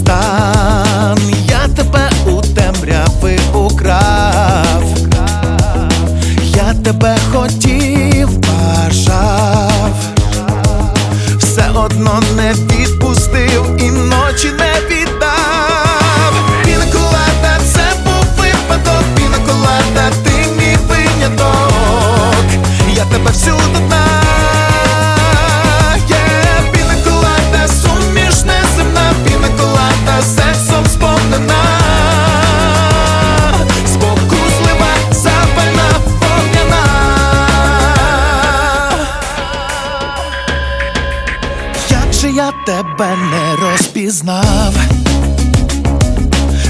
стан, я тебе у темряви украв, я тебе хотів, бажав, все одно не відпустив тебе не розпізнав,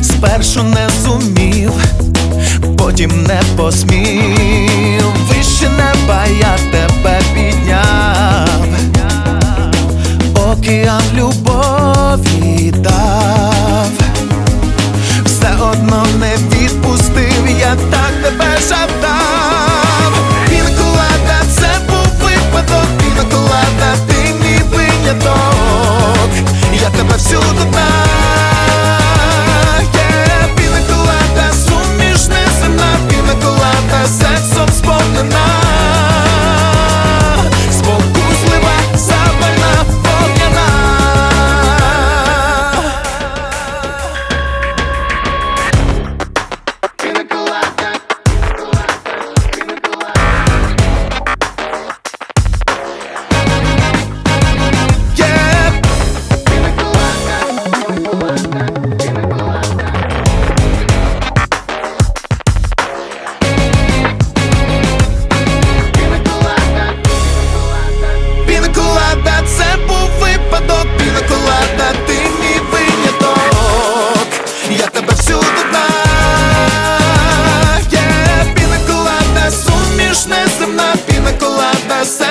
спершу не зумів, потім не посмів. Вище неба я тебе підняв, океан любові дав, все одно не відпустив, я так тебе жадав.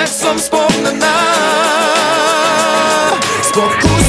sercom wspomnę na spokój